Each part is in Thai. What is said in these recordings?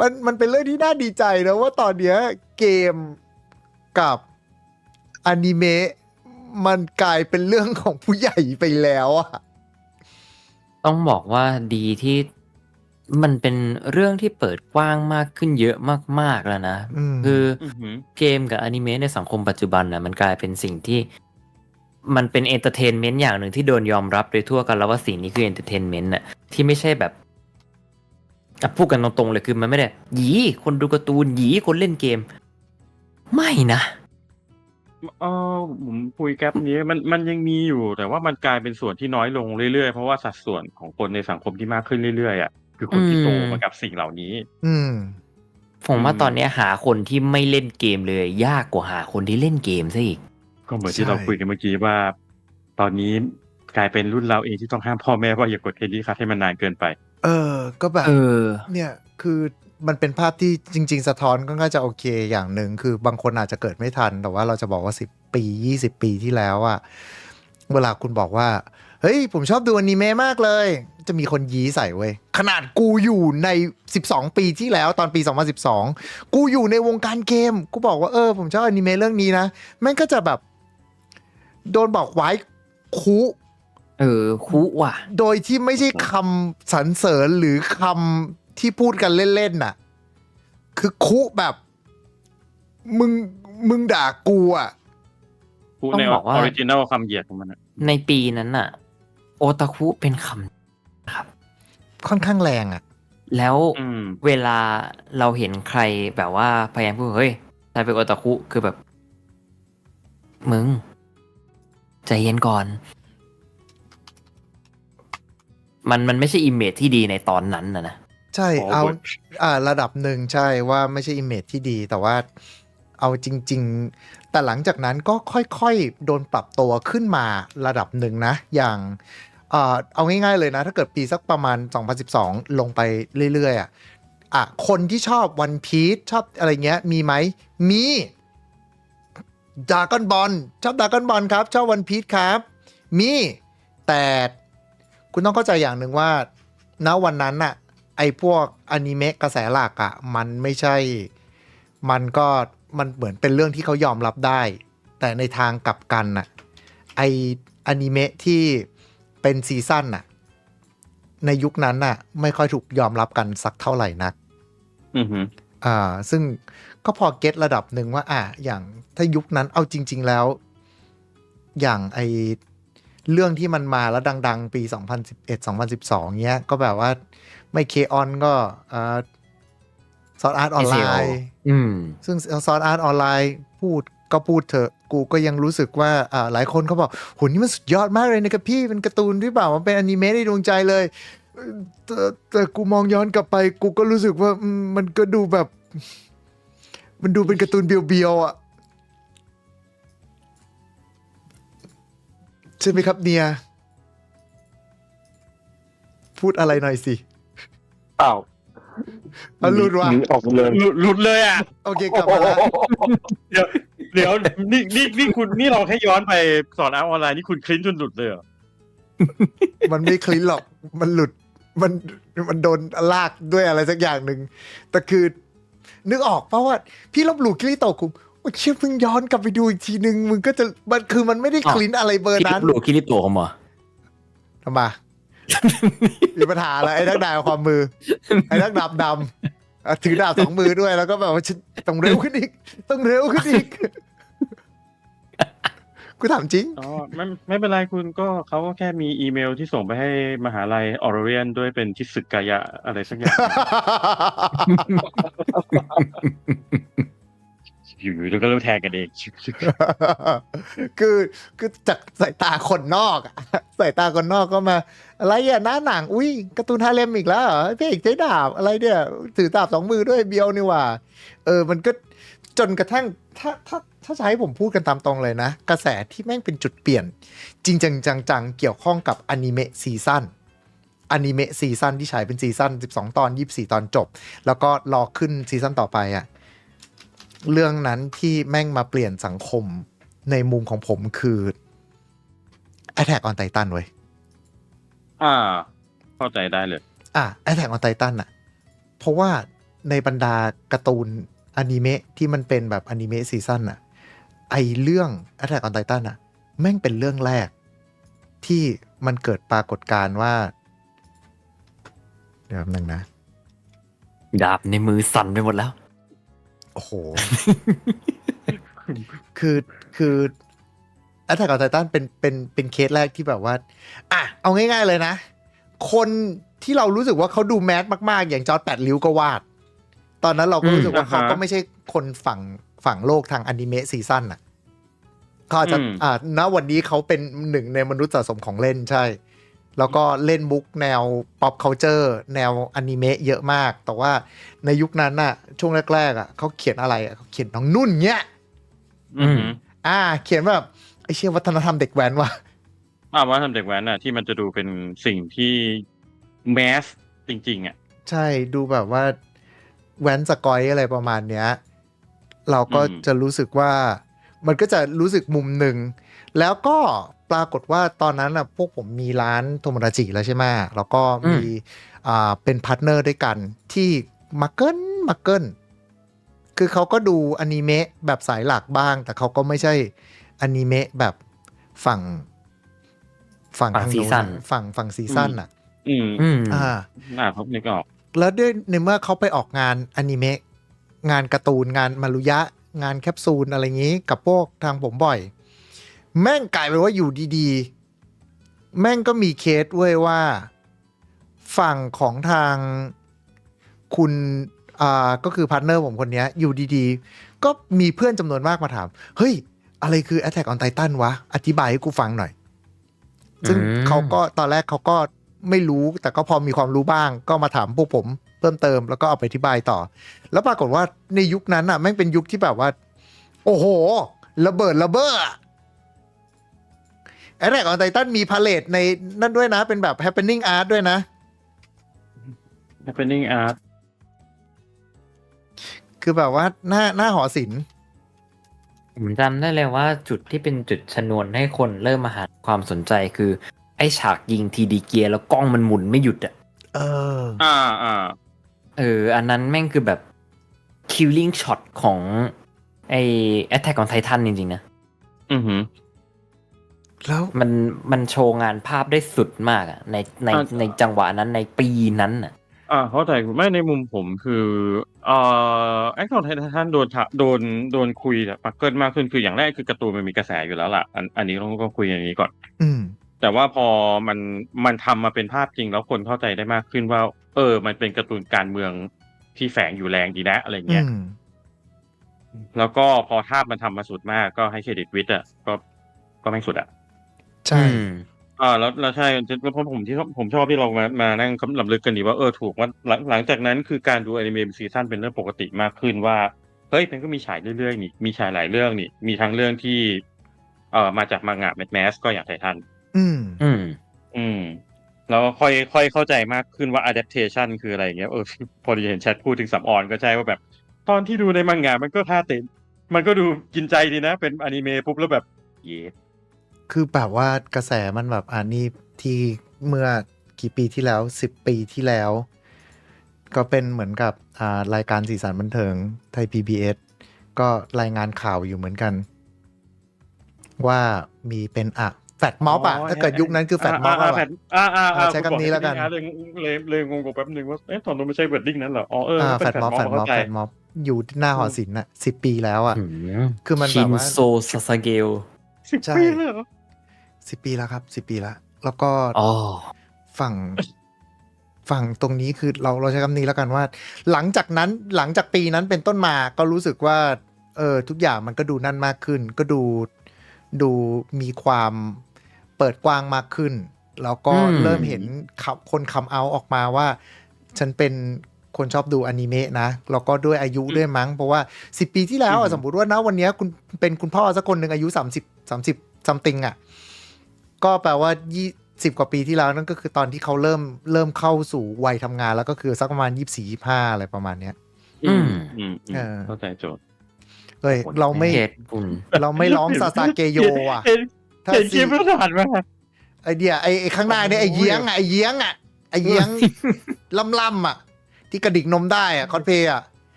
มันมันเป็นเรื่องที่น่าดีใจนะว่าตอนเนี้ยเกมกับอนิเมะมันกลายเป็นเรื่องของผู้ใหญ่ไปแล้วอะต้องบอกว่าดีที่มันเป็นเรื่องที่เปิดกว้างมากขึ้นเยอะมากๆแล้วนะอืมคืออือหือเกมกับอนิเมะในสังคมปัจจุบันนะมันกลายเป็นสิ่งที่ มันเป็นเอนเตอร์เทนเมนต์อย่างหนึ่งที่โดนยอมรับโดยทั่วกันแล้วว่าสิ่งนี้คือเอนเตอร์เทนเมนต์น่ะที่ไม่ใช่แบบ อะพูดกันตรงๆเลยคือมันไม่ได้หยีคนดูการ์ตูนหยีคนเล่นเกม ไม่นะเออผมคุยแก๊ปนี้มันมันยังมีอยู่ แต่ว่ามันกลายเป็นส่วนที่น้อยลงเรื่อยๆ เพราะว่าสัดส่วนของคนในสังคมที่มากขึ้นเรื่อยๆอะคือคนที่โตอืมมากับสิ่งเหล่านี้ อืมผมว่าอืมตอนเนี้ยหาคนที่ไม่เล่นเกมเลย ยากกว่าหาคนที่เล่นเกมซะอีก ก็เหมือนที่ใช่เราคุยกันเมื่อกี้ว่า ตอนนี้กลายเป็นรุ่นเราเองที่ต้องห้ามพ่อแม่ว่าอย่ากดเครดิตคัดให้มันนานเกินไป เออ ก็แบบเออ เนี่ยคือมันเป็นภาพที่จริง ๆ สะท้อนก็น่าจะโอเคอย่างหนึ่งคือบางคนอาจจะเกิดไม่ทัน แต่ว่าเราจะบอกว่า 10 ปี 20 ปีที่แล้วอะเวลาคุณบอกว่า เฮ้ย ผมชอบดูอนิเมะมากเลย จะมีคนยี้ใส่เว้ย ขนาดกูอยู่ใน 12 ปีที่แล้วตอนปี 2012 กูอยู่ในวงการเกม กูบอกว่าเออ ผมชอบอนิเมะเรื่องนี้นะแม่งก็จะแบบ โดนบอกไว้คุ เออคุว่ะ โดยที่ไม่ใช่คำสรรเสริญหรือคำที่พูดกันเล่นๆน่ะ คือคุแบบ มึงมึงด่ากูอะพูดต้องในอบอกว่า อริจินัลคำเหยียดของมันอะในปีนั้นน่ะ โอตาคุเป็นคำครับ ค่อนข้างแรงอะ แล้วอืม เวลาเราเห็นใครแบบว่าพยายามพูดเฮ้ยใครเป็นโอตาคุคือแบบ มึง ใจเย็นก่อน มันมันไม่ใช่อิมเมจที่ดีในตอนนั้นนะนะ ใช่อ๋อเอาบทอ่าระดับหนึ่งใช่ว่าไม่ใช่อิมเมจที่ดีแต่ว่าเอาจริง ๆ แต่หลังจากนั้นก็ค่อยๆ โดนปรับตัวขึ้นมาระดับหนึ่งนะ อย่างเอ่อเอาง่ายๆเลยนะ ถ้าเกิดปีสักประมาณ 2012 ลงไปเรื่อยๆอะอะคนที่ชอบวันพีชชอบอะไรเงี้ย มีไหมมีดากอนบอลชอบดากอนบอลครับ ชอบวันพีชครับ มีแต่ คุณต้องเข้าใจอย่างหนึ่งว่าณวันนั้นน่ะไอ้พวกอนิเมะกระแสหลักอะ่ะมันไม่ใช่ มันก็มันเหมือนเป็นเรื่องที่เขายอมรับได้ แต่ในทางกลับกันน่ะไออนิเมะที่เป็นซีซั่นน่ะ ในยุคนั้นน่ะ ไม่ค่อยถูกยอมรับกันสักเท่าไหร่นักอือหืออ่า ซึ่งก็พอเก็ตระดับหนึ่งว่า อะอย่างถ้ายุคนั้นเอาจริง ๆ แล้ว อย่างไอ เรื่องที่มันมาแล้วดัง ๆ ปี 2011 2012เนี้ย ก็แบบว่าไม่เคออนก็อ่าซอสอาร์ตออนไล SAO น์อืมซึ่งซอสอาร์ตออนไลน์พูดก็พูดเถอะกูก็ยังรู้สึกว่าอ่าหลายคนเขาบอกโหนี่มันสุดยอดมากเลยนะครับพี่เป็นการ์ตูนที่แบบว่าเป็นอนิเมะในดวงใจเลยแต่แต่กูมองย้อนกลับไป กูก็รู้สึกว่าอืมมันก็ดูแบบ มันดูเป็นการ์ตูนเบียวๆอะ ใช่ไหมครับเนีย พูดอะไรหน่อยสิเปล่าเอาหลุดว่ะหนีออกเลยหลุดหลุดเลยอะ โอเคกลับมาแล้วเดี๋ยวเดี๋ยวนี่นี่นี่คุณนี่เราแค่ย้อนไปสอนอาร์ตออนไลน์นี่คุณคลิ้นจนหลุดเลยเหรอมันไม่คลิ้นหรอก มันหลุด มันมันโดนลากด้วยอะไรสักอย่างหนึ่งแต่คือ นึกออกเพราะว่า พี่ลบหลู่คลิโตะคุม โอ้ยเชื่อมึงย้อนกลับไปดูอีกทีนึงมึงก็จะมันคือมันไม่ได้อ้าวคลิ้นอะไรเบอร์คินั้นริโตคิริโตะเขามาทำไมมีปัญหาอะไรไอ้นักดาบความมือ ไอ้นักดาบดำอะถือดาบสองมือด้วยแล้วก็แบบว่าฉันต้องเร็วขึ้นอีก ต้องเร็วขึ้นอีกกูถามจริง อ๋อ ไม่ ไม่เป็นไรคุณก็เขาก็แค่มีอีเมลที่ส่งไปให้มหาลัยออร์เรียนด้วยเป็นทิศกายะอะไรสักอย่าง อยู่ๆแล้วก็เริ่มแทงกันเอง คือคือจากสายตาคนนอกอะสายตาคนนอกก็มา อะไรอะหน้าหนัง อุ้ยการ์ตูนฮาเลมอีกแล้วเหรอพระเอกใช้ดาบอะไรเนี่ยถือดาบสองมือด้วยเบียวนี่ว่า เออ มันก็จนกระทั่งถ้าถ้าถ้าจะให้ผมพูดกันตามตรงเลยนะ กระแสที่แม่งเป็นจุดเปลี่ยน จริงจังจังๆเกี่ยวข้องกับอนิเมะซีซั่นอนิเมะซีซั่นที่ฉายเป็นซีซั่น12 ตอน 24 ตอนจบ แล้วก็รอขึ้นซีซั่นต่อไปอะ เรื่องนั้นที่แม่งมาเปลี่ยนสังคมในมุมของผมคือ Attack on Titan เว้ยอ่า เข้าใจได้เลย อะ Attack on Titan อะเพราะว่าในบรรดาการ์ตูนอนิเมะที่มันเป็นแบบอนิเมะซีซั่นอะไอเรื่อง Attack on Titan อะแม่งเป็นเรื่องแรก ที่มันเกิดปรากฏการณ์ว่า เดี๋ยวแป๊บนึงนะ ดาบในมือสั่นไปหมดแล้ว โอ้โห คือคือ Attack on Titan เป็นเป็นเป็นเคสแรกที่แบบว่า อะ เอาง่าย ๆเลยนะ คนที่เรารู้สึกว่าเขาดูแมสมาก ๆ อย่างจอร์ดแปดริ้วก็วาด ตอนนั้นเราก็รู้สึกว่าอืมเขาก็อ่าฮะไม่ใช่คนฝั่งฝั่งโลกทางอนิเมะซีซั่นอะเขาอาจจะอืมอ่าณวันนี้เขาเป็นหนึ่งในมนุษย์สะสมของเล่นใช่ แล้วก็เล่นมุกแนว pop culture แนวอนิเมะเยอะมาก แต่ว่าในยุคนั้นน่ะ ช่วงแรกๆอะเขาเขียนอะไรอะเขาเขียนน้องนุ่นเนี้ยอืมอ่า เขียนแบบไอเชี่ยวัฒนธรรมเด็กแว้นว่ะอ่าว่าทำเด็กแว้นน่ะที่มันจะดูเป็นสิ่งที่แมสจริง ๆ อะ ใช่ดูแบบว่าแว้นสกอยอะไรประมาณเนี้ย เราก็อืมจะรู้สึกว่ามันก็จะรู้สึกมุมหนึ่ง แล้วก็ ปรากฏว่าตอนนั้นอะพวกผมมีร้านโทโมดาจิแล้วใช่ไหมแล้วก็มีอ่าเป็นพาร์ทเนอร์ด้วยกันที่มาเกิลมาเกิลคือเขาก็ดูอนิเมะแบบสายหลักบ้าง แต่เขาก็ไม่ใช่อนิเมะแบบฝั่ง ฝั่งฝั่งทาซีโน้ซั่นอะฝั่งฝั่งซีซั่นอะอืมอืมอ่าน่าพบนึกออก แล้วด้วยในเมื่อเขาไปออกงานอนิเมะงานการ์ตูนงานมารุยะ งานแคปซูลอะไรอย่างนี้ กับพวกทางผมบ่อย แม่งกลายเป็นว่าอยู่ดีๆ แม่งก็มีเคสเว้ยว่า ฝั่งของทางคุณอ่าก็คือพาร์ทเนอร์ผมคนเนี้ยอยู่ดีๆ ก็มีเพื่อนจำนวนมากมาถาม เฮ้ย อะไรคือ Attack on Titan วะ อธิบายให้กูฟังหน่อย ซึ่งอืมเขาก็ตอนแรกเขาก็ไม่รู้แต่ก็พอมีความรู้บ้าง ก็มาถามพวกผมเพิ่มเติมแล้วก็เอาไปอธิบายต่อ แล้วปรากฏว่าในยุคนั้นอะแม่งเป็นยุคที่แบบว่า โอ้โห ระเบิดระเบ้อ แอดแรกออนไททันมีพาเลตในนั่นด้วยนะ เป็นแบบ happening art ด้วยนะ happening art คือแบบว่าหน้าหน้าหอศิลป์ผมจำได้เลยว่าจุดที่เป็นจุดชนวนให้คนเริ่มมาหาความสนใจคือ ไอ้ฉากยิงทีดีเกียร์แล้วกล้องมันหมุนไม่หยุดอะเออ อ่าอ่าเออ อันนั้นแม่งคือแบบ killing shot ของไอ้ Attack on Titan จริงๆนะ อือหือ แล้วมันมันโชว์งานภาพได้สุดมากอะในในอ่าในจังหวะนั้นในปีนั้นอะอ่าเข้าใจคุณแม่ในมุมผมคือเอ่อแอคทอนไททันโดนถะโดนโดนคุยแบบปักเกิลมากขึ้นคืออย่างแรกคือการ์ตูนมันมีกระแสอยู่แล้วล่ะ อันอันนี้ต้องก็คุยอย่างนี้ก่อน อืม แต่ว่าพอมันมันทำมาเป็นภาพจริงแล้วคนเข้าใจได้มากขึ้นว่า เออ มันเป็นการ์ตูนการเมืองที่แฝงอยู่แรงดีนะอะไรอืเงี้ยมแล้วก็พอภาพมันทำมาสุดมากก็ให้เครดิตวิทย์อะก็ก็ไม่งสุดอะ ใช่อืมอ่าแล้วแล้วใช่เพราะผมที่ชอบผมชอบที่เรามามานั่งคำลำลึกกันดีว่าเออถูกว่าหลังหลังจากนั้นคือการดูอนิเมะซีซั่นเป็นเรื่องปกติมากขึ้นว่าเฮ้ยมันก็มีฉายเรื่อยๆนี่มีฉายหลายเรื่องนี่มีทั้งเรื่องที่เอ่อมาจากมังงะแมสแมสก็อย่างไททันอืม อืม อืมแล้วก็ค่อยค่อยเข้าใจมากขึ้นว่า adaptation คืออะไรอย่างเงี้ยเออพอดีเห็นแชทพูดถึงสัมออนก็ใช่ว่าแบบ ตอนที่ดูในมังงะมันก็ท่าเต้นมันก็ดูกินใจดีนะ เป็นอนิเมะปุ๊บแล้วแบบ เย้ คือแบบว่ากระแสมันแบบอ่านี่ที่เมื่อกี่ปีที่แล้วสิบปีที่แล้ว ก็เป็นเหมือนกับอ่ารายการสีสันบันเทิงไทย PBS ก็รายงานข่าวอยู่เหมือนกัน ว่ามีเป็นอะแฟดม็อบอะถ้าเกิดยุคนั้นคือแฟดม็อบอ่าอะแฟดอ่าอ่าอ่าใช้คำนี้แล้วกันเลยเลยเลยงงๆแป๊บนึงว่าเอ๊ะตอนนั้นไม่ใช่เวดดิ้งนั้นเหรออ๋อเอออ่าเป็แฟนดม็อบแฟดม็อบเข้าใจแฟดม็อบอยู่ที่หน้าหอศิลป์อะสิบปีแล้วอะอืมคือมันแบชิบนว่าโซซาซาเกลสิบใช่ปีเลยเหรอ สิบปีแล้วครับสิบปีแล้ว แล้วก็อ๋อฝั่งฝั่งตรงนี้คือเราเราใช้คำนี้แล้วกันว่า หลังจากนั้นหลังจากปีนั้นเป็นต้นมาก็รู้สึกว่า เออทุกอย่างมันก็ดูนั่นมากขึ้น ก็ดูดูมีความเปิดกว้างมากขึ้น แล้วก็อืมเริ่มเห็นขับคนคำเอาออกมาว่า ฉันเป็นคนชอบดูอนิเมะนะแล้วก็ด้วยอายุด้วยมั้ง เพราะว่าสิปีที่แล้วอะสมมติว่านะวันเนี้ยคุณเป็นคุณพ่อสักคนหนึ่งอายุ 30 30ซัมติงอะ ก็แปลว่ายี่สิบกว่าปีที่แล้วนั่นก็คือตอนที่เขาเริ่มเริ่มเข้าสู่วัยทำงาน แล้วก็คือสักประมาณยี่สี่ยี่ห้าอะไรประมาณเนี้ย อืมอืมอืมเออเข้าใจโจทย์เอ้ยเราไม่เหตุคุณเราไม่ร้องซาซาเกโยอะเห็นถ้าเห็นคซีลิปแล้วผ่านมาไอเดียไอไอ้ข้างหน้าเนี่ยไอเยี้ยงอะไอเยี้ยงอะไอเยี้ยงล่ำล่ำๆอะ ที่กระดิกนมได้อะคอสเพย์อะ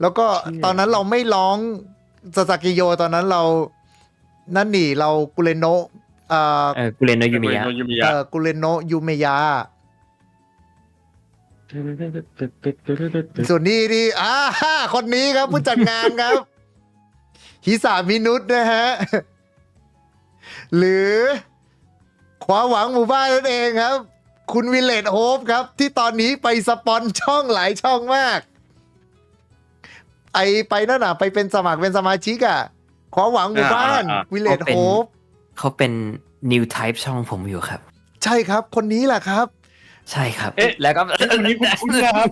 แล้วก็ตอนนั้นเราไม่ร้องสซากิโยตอนนั้นเรานั่นนี่เรากุเรโนะ เอ่อเออกูเรนโนยูมิยะโนยูมิเอ่ยะอกุเรโนะยูเมยาส่วนนี้นี่อ่าคนนี้ครับผู้จัดงานครับฮิสามินุษนะฮะ หรือความหวังหมู่บ้านนั่นเองครับ คุณวิลเลตโฮปครับ ที่ตอนนี้ไปสปอนช่องหลายช่องมาก ไอไปนั่นน่ะ ไปเป็นสมัครเป็นสมาชิกอะความหวังหมู่บ้านวิลเลตโฮป เขาเป็น new type ช่องผมอยู่ครับ ใช่ครับ คนนี้แหละครับ ใช่ครับ เอ๊ะ แล้วก็เอ๊ะคนนี้คุ้นๆนะครับ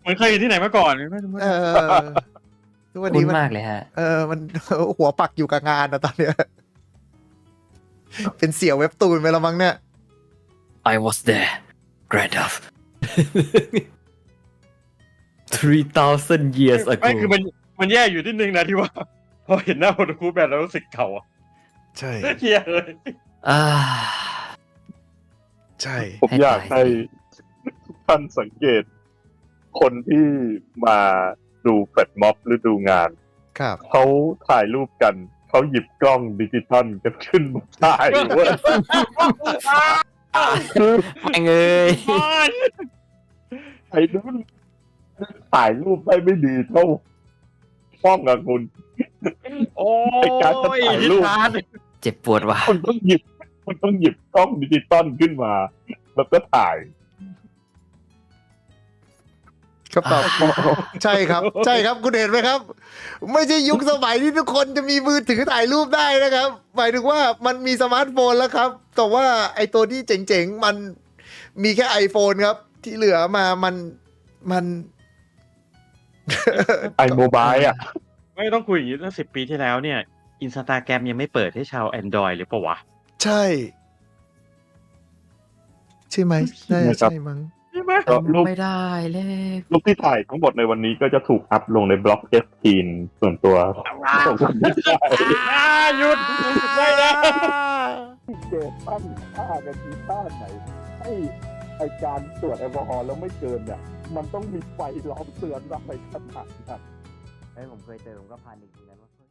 เหมือนเคยเห็นที่ไหนมาก่อนไม่รู้เออทุกวันคุ้นี้นมันมากเลยฮะ เออ มันหัวปักอยู่กับงานนะตอนเนี้ย เป็นเสี่ยวเว็บตูนไปแล้วมั้งเนี่ย I was there Gandalf 3,000 years ไม่ ago คือมันมันแย่อยู่ที่นึงนะที่ว่า พอเห็นหน้าโอตาคุแบบแล้วรู้สึกเก่าอะ ใช่ เฮียเลยอ่า ใช่ ผมอยากให้ท่านสังเกต คนที่มาดูแฟลชม็อบหรือดูงาน ครับ เขาถ่ายรูปกัน เขาหยิบกล้องดิจิตอลกันขึ้นมาถ่ายเว้ยคือแม่งเอ้ยไอ้นู้นถ่ายรูปได้ไม่ดีเท่าฟ้องกับคุณโอ้ไอ้การจะยถ่ายรูปทาน เจ็บปวดว่ะคุณต้องหยิบคุณต้องหยิบกล้องดิจิตอลขึ้นมา แล้วก็ถ่ายครับตอบใช่ครับ ใช่ครับคุณเห็นไหมครับ ไม่ใช่ยุคสมัยที่ทุกคนจะมีมือถือถ่ายรูปได้นะครับ หมายถึงว่ามันมีสมาร์ทโฟนแล้วครับ แต่ว่าไอตัวที่เจ๋งๆ มันมีแค่ iPhone ครับ ที่เหลือมามันมันไอโมบายอะ ไม่ต้องคุยอย่างนี้ตั้งสิบปีที่แล้วเนี่ย อินสตาแกรมยังไม่เปิดให้ชาว Android หรือเปล่าวะ ใช่ ใช่ไหมน่าจะครับใช่มั้งใช่ไหมก็รูปไม่ได้เลยรูปที่ถ่ายทั้งหมดในวันนี้ก็จะถูกอัพลงในบล็อกเอฟทีนส่วนตัวของคุณไม่ได้อ่าหยุดไม่ได้เกตั้งค่ากันที่ท่าไหนให้ไอการตรวจแอลกอฮอล์แล้วไม่เกินเนี่ย มันต้องมีไฟล้อมเตือนอะไรขนาดนั้นเฮ้ยผมเคยเจอผมก็พานิกเหมือนกันว่า